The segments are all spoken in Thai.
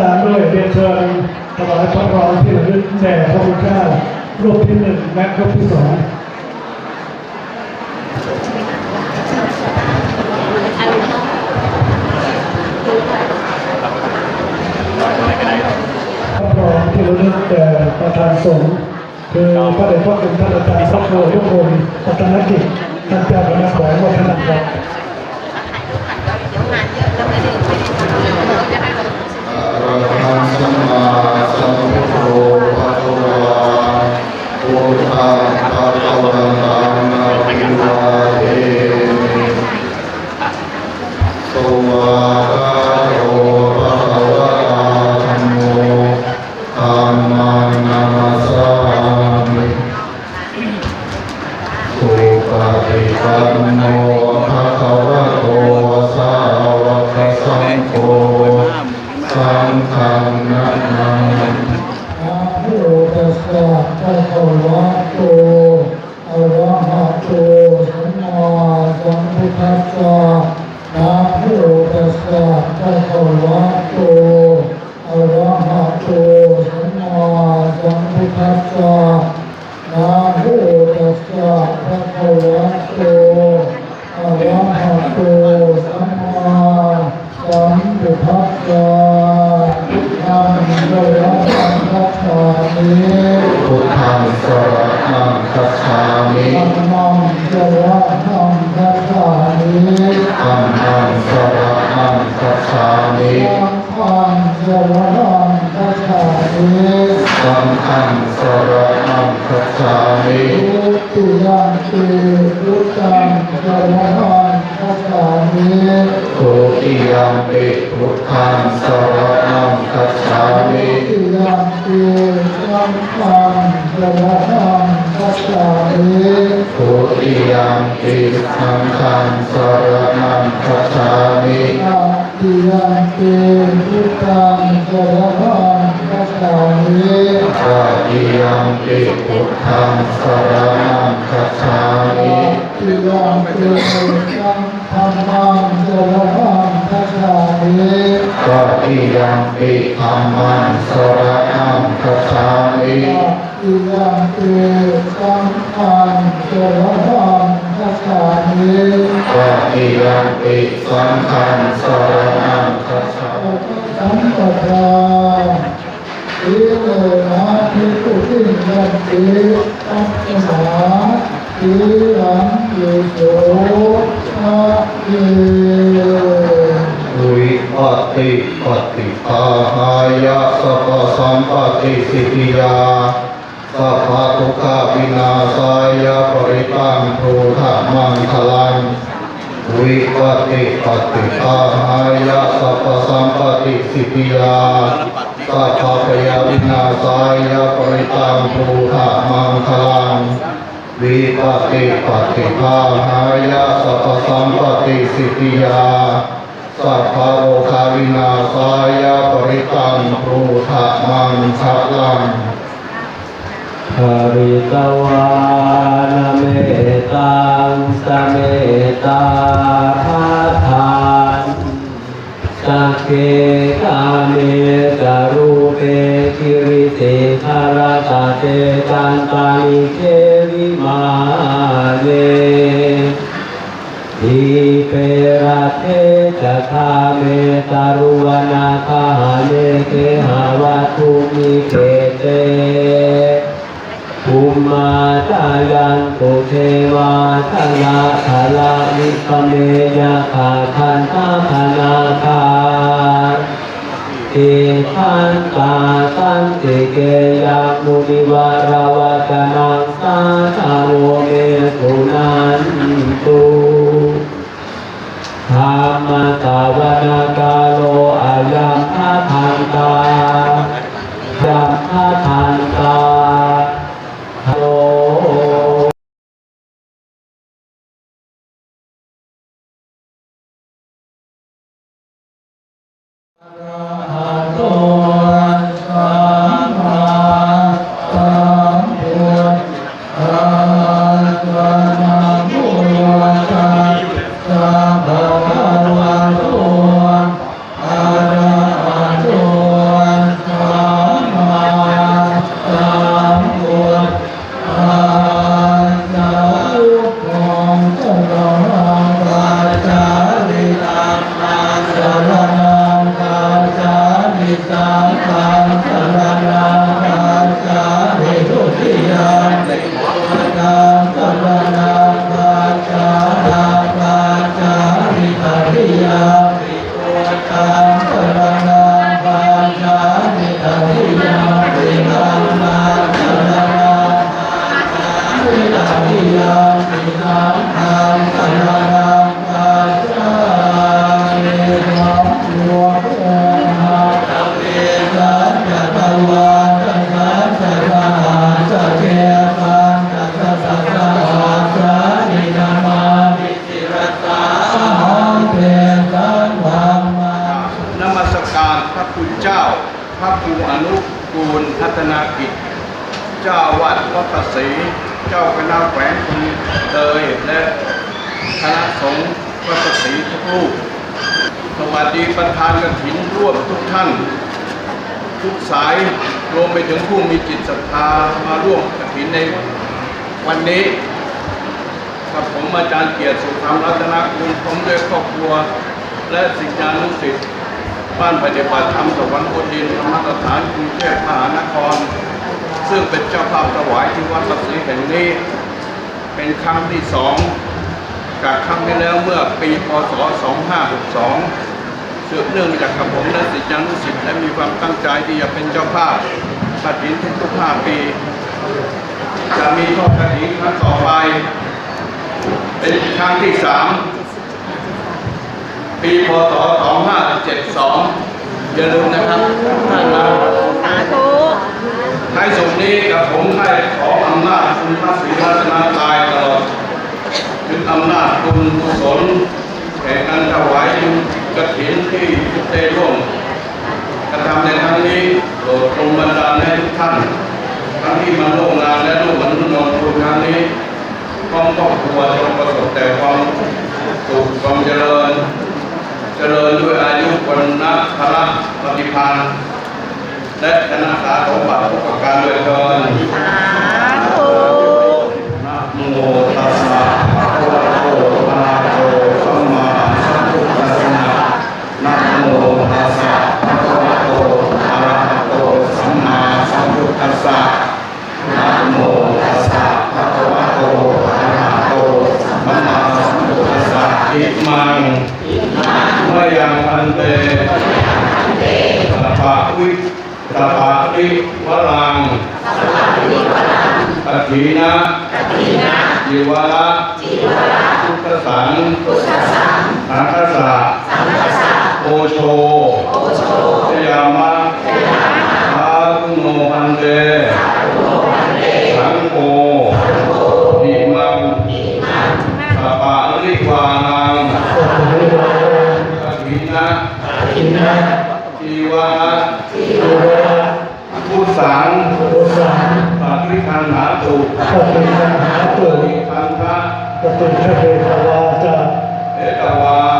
ตามด้วยเรียนเชิญถวายพระพรที่ระลึกแด่พระพุทธเจ้ารูปที่หนึ่งและรูปที่สองพระพรที่ระลึกแด่ประธานสงฆ์คือพระเดชพระคุณท่านอาจารย์พระโพธิพงศ์พัฒนกิจท่านเจ้าคณะของวัฒนธรรม อะระหังสัมมาสัมพุทโธภะคะวาพุทธังภะคะวันตังอะภิวาเท มิสวากาโต ธัมมังสรณังคัจฉามิพุทธังสรณังคัจฉามิธัมมังสรณังคัจฉามิธัมมังสรณังคัจฉามิสังฆังสรณังคัจฉามิสังฆังสรณังคัจฉามิทุติยัมปิพุทธังสรณัง คัจฉามิทุติยัมปิพุทธังสรณังคัจฉามิทุติยัมปิสังฆังสรณังคัจฉามิทุติยัมปิสังฆังสรณังคัจฉามิอาติยัมปิพุทธังสรณังคัจฉามิตติยัมปิพุทธังสรณังคัจฉามิติยัมปิสังฆัง สรณังคัจฉามิตติยัมปิธัมมังสรณังคัจฉามิติยัมปิสังฆังสรณังคัจฉามิตติยัมปิสังฆังสรณังคัจฉามิสัมปทาอิเลนะภิกขุติยัมปิสัมปทาอิรังเยโสอยวิปั ตติปฏิภาหายะสัพพสัมปติสิทธิยาสัพพะทุกขวินาศายะปริตังโทธะมังคลังวิปัตติปฏิภาหายะสัพพสัมปติสิทธิยาสัพพะยาวินาศายะปริตังภูธามังคลัง วิปติปฏิภาหายะสัพสัมปติสิทธิยาสัพพโรคาวินาศายะปริตังภูธามังคลังภริตวานเมตังสเมตาภาทา สักเกกาเมกะรูเปคิริเตภาราตาเตจันตานิเทวิมาเนทีเประเทจะาเมตารุวนาคาเนเกหาวัตุมิเกเตภูมาจายัน ตุเทวาทลาทลาวิปเมยาคาคันตาคนาคาเอทันตาสันติเกยามุนิวาราวกนังสาธาโวเมตุนันตุธรรมตาวนาคาโลอายัมพาทันตายัมพาทันตา ทุกสายรวมไปถึงผู้มีจิตศรัทธามาร่วมกฐินในวันนี้กับผมอาจารย์เกียรติสุธรรมรัตนคุณผมด้วยครอบครัว และสิทธิานุสิทธิ์บ้านปฏิบัติธรรมสวรรค์บนดินธรรมสถานกรุงเทพมหานคร ซึ่งเป็นเจ้าภาพถวายที่วัดประศรีแห่งนี้ เป็นครั้งที่สองจากครั้งที่แล้วเมื่อปีพศ 2562 สืบเนื่องจากกับผมและสิทธิานุสิทธิ์และมีความตั้งใจที่จะเป็นเจ้าภาพปฏิทินทุกๆ5ปี จะมีทอดกระถินครั้งต่อไป เป็นครั้งที่สามปีพศ 2572 อย่าลืมนะครับท่านมาสาธุท้ายสุดนี้กับผมให้ขออำนาจคุณพระศรีรัตนตรัยตลอดถึงอำนาจคุณกุศลแห่งการถวาย กระถินที่ทุกได้ร่วมกระทำในครั้งนี้โปรดตรงบันดาลให้ทุกท่านทั้งที่มาร่วมงานและร่วมอนุโมทนาครั้งนี้ต้องครอบครัวจงประสบแต่ความสุขความเจริญ เจริญด้วยอายุวันนะพละปฏิภาณและคณะสาสมบัติทุกประการโดยเกินสาธุนะโมตัสสะ มังมะยังพันเตสัพพวิสัพพวิวรังกัตถีนะจีวระพุทธสังสังฆสะโอโชชยามะ จีวระพุทธสังปฏิคันหาตุปฏิคันทะเเหตวา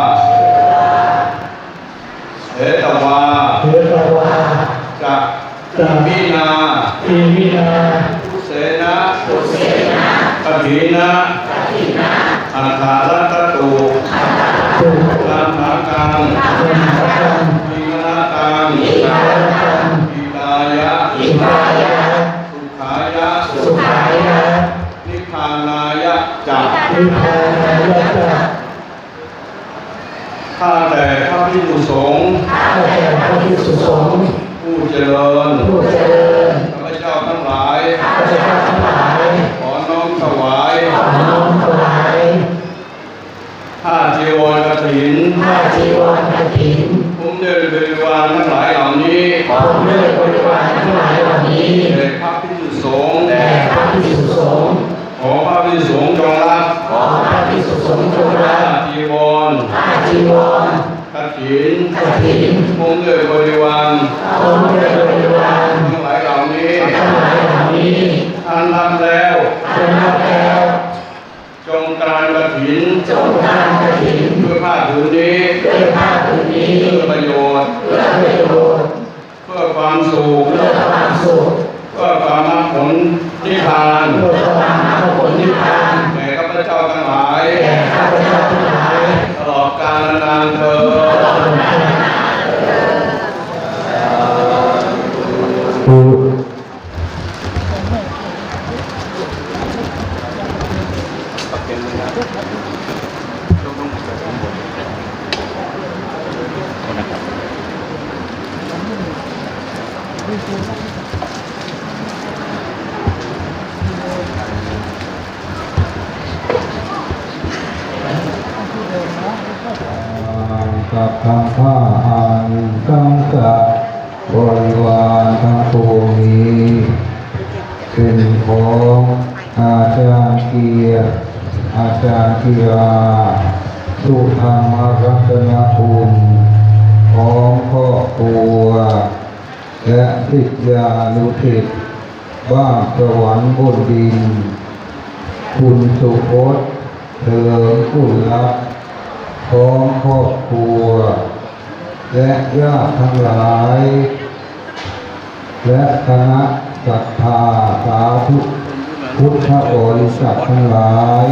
กับทางผ้าอันกังกับบริวารทั้งปวงนี้เป็นของอาจารย์เกียรติอาจารย์กีราสุธรรมรัตนคุณขอของครอบครัว และศิษยานุศิษย์บ้านสวรรค์บนดิน คุณสุพจน์เถิมคุณรัก ของครอบครัว และญาติทั้งหลาย และคณะศรัทธาสาธุพุทธบริษัททั้งหลาย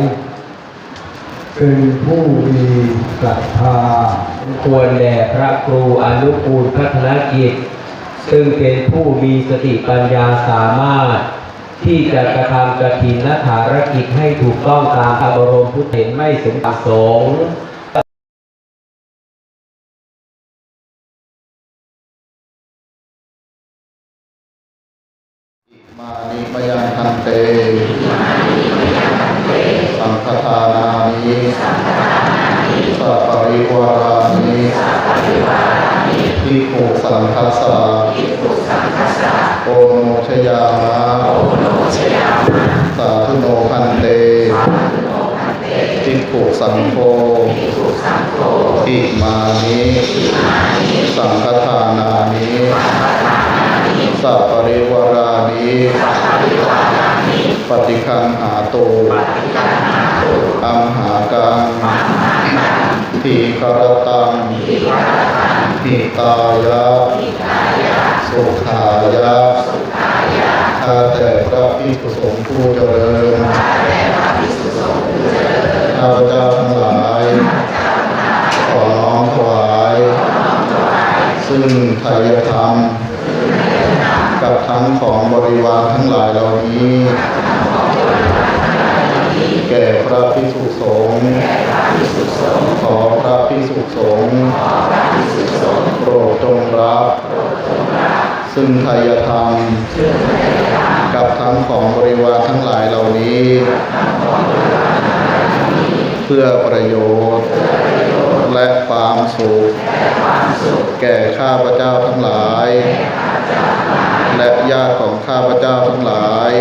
เป็นผู้มีศรัทธาควรแด่พระครูอนุกูลพัฒนกิจ ซึ่งเป็นผู้มีสติปัญญาสามารถ ที่จะกระทำกฐินนภารกิจให้ถูกต้องตามพระบรมพุทธเห็นไม่สมประสงค์ ยาสาธุโนพันเตทิโขสังโฆอิมานิสังฆทานานิสัปริวารานิปฏิคันหาโตอัมหากังทีคารตังหิตายะสุขายะาแต่พระภิกษุสงฆ์ผู้เจริญข้าพเจ้าทั้งหลาย ขอน้อมถวาย ซึ่งไทยธรรม กับทั้งของบริวารทั้งหลายเหล่านี้ แก่พระพิสุสงฆ์ขอพระพิสุสงฆ์โปรดจงรับ ซึ่งไทยธรรม กับทั้งของบริวารทั้งหลายเหล่านี้ เพื่อประโยชน์ และความสุข แก่ข้าพเจ้าทั้งหลาย และญาติของข้าพเจ้าทั้งหลาย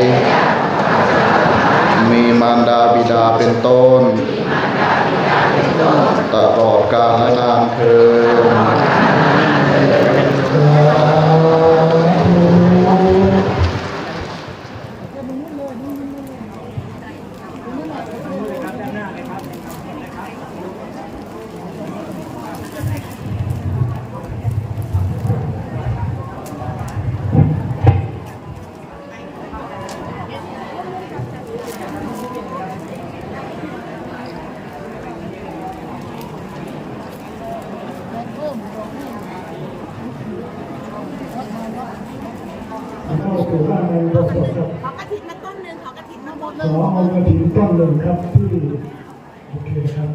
มีมารดาบิดาเป็นต้นตลอดกาลนานเทิน สู่ด้านในบทสวดครับขอกระถินมาต้นหนึ่งขอกระถินมาต้นหขนึ่งอเอากระถิ่นต้นหนึ่งครับที่โอเคครับ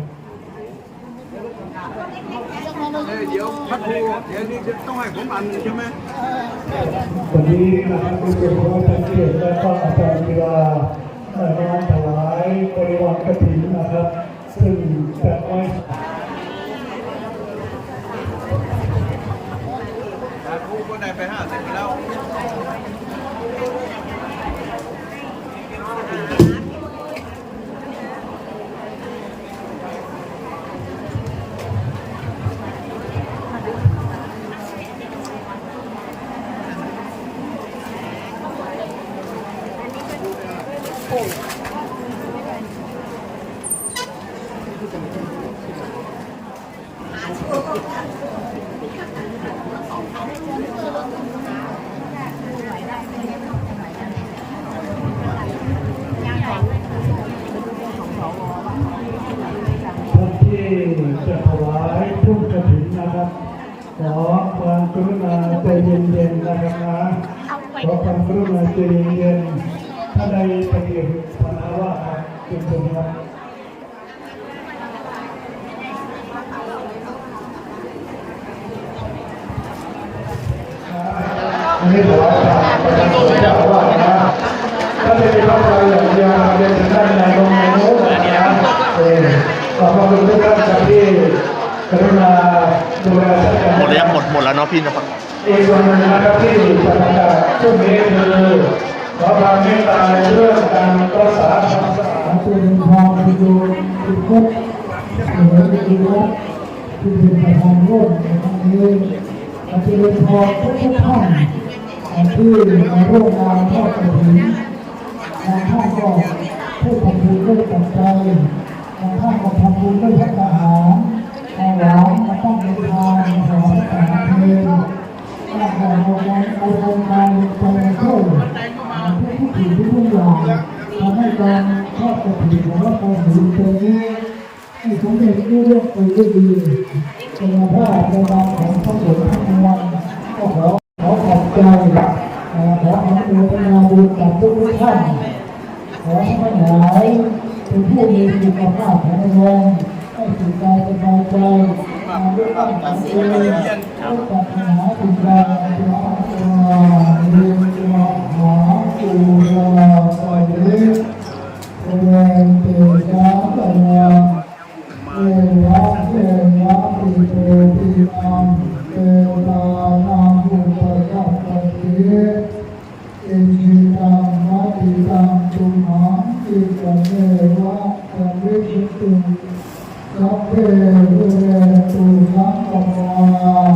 เดี๋ยวพักครูเดี๋ยวนี้จะต้องให้ผมอันหนึ่งใช่ไหมวันนี้นะครับคุณครูพระอาจารย์เกียรติและก็อาจารย์กีฬาได้น้อมถวายบริวารกระถิ่นนะครับ ซึ่งจัดไว้ครูก็ได้ไปห้าสิบแล้ว ท่านที่จะถวายทุ่กระถิ่นนะครับ ขอความกรุณาใจเย็นๆนะครับนะขอความกรุณาใจเย็นๆถ้าใดตะเกียบปัญหาว่าครับเป็นคนครับ อันนี้ขอการประจำตัวเจ้าอาว่าสนะถ้าไม่มีพระเราอย่างเดียวเรียนถึงด้านในตรงในโน้นนะเออขอบคุณทุกท่านครับที่กรุณาดูแลท่านกัน หมดแล้วยังหมดหมดแล้วเนาะ พี่นะครับอีกส่วนนึงนะครับที่จะประกาศช่วงนี้คือขอความเมตตาในเรื่องการรักษาความสะอาดคุณทองคุณดูคุณคุกหรือคุณคุกที่เป็นประธานร่วมในครั้งนี้อาจารย์พรทุกท่านที่มาร่วมงานทอดกระถิ่นบางท่านก็ผู้ทำบุญด้วยปัจจัยบางท่านก็ทำบุญด้วยพัฒอาหารเอาหวาน มาตั้งในทานสอนสอนเพลงถ้าเราเอาใจเอาใจใจใจเข้าทุกสิ่งทุกอย่างทำให้การทอดกระถิ่นของเราเป็นบุญตรงนี้ให้สมเด็จรู้เรื่องไปด้วยดีเป็นพระราชบาของพระสงฆ์ทั้งวันก็ขอขอขอบใจเอ่อขออนุโมทนาบุญกับทุกท่านขอให้ทั้งหายเป็นผู้มีสุขภาพแข็งแรงให้สุขกายสบายใจ มาด้วยกันกับเองทุกปัญหาสิ่งใดที่เราเรียนรู้หาสู่เราปล่ ตุสั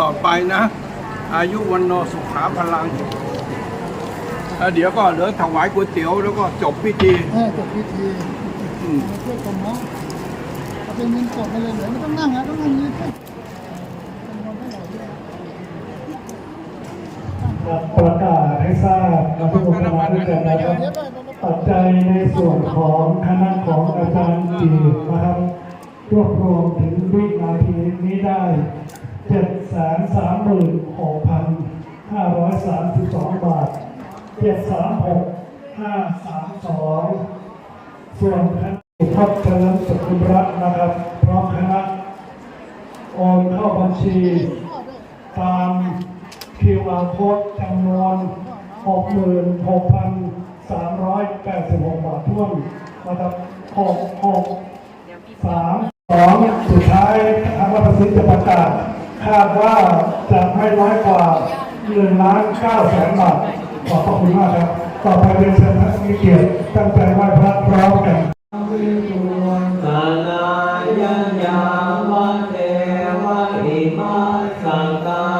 ลอดไปนะ อายุวันโนสุขาพลังแล้วเดี๋ยวก็เหลือถวายก๋วยเตี๋ยวแล้วก็จบพิธีแม่จบพิธีอืมช่วยคนเนาะเอาเป็นเงินสดไปเลยเดี๋ยวไม่ต้องนั่งนะต้องนั่งยืนเป็นคนไม่หล่อด้วยประกาศให้ทราบนะทุกคนนะด้วยกันนะครับปัจจัยในส่วนของคณะของอาจารย์จีนะครับรวบรวมถึงวินาทีนี้ได้ เจ็ดแสนสามหมื่นหกพันห้าร้อยสามสิบสองบาทเจ็ดสามหกห้าสามสองส่วนคณะพัฒน์เฉลิมสกุลรัตน์นะครับ พร้อมคณะโอนเข้าบัญชี ตาม QR code จำนวน 66,386 บาทท่วนนะครับ6 6 3 2 สุดท้ายทางรัฐสิทธิ์จะประกาศ คาดว่าจะไม่น้อยกว่า1ล้าน9แสนบาทขอบพระคุณมากครับ ต่อไปเป็นเชิญท่านมีเกียรติตั้งใจไหว้พระพร้อมกันสานายัญญาวะเทวะอิมาสังกา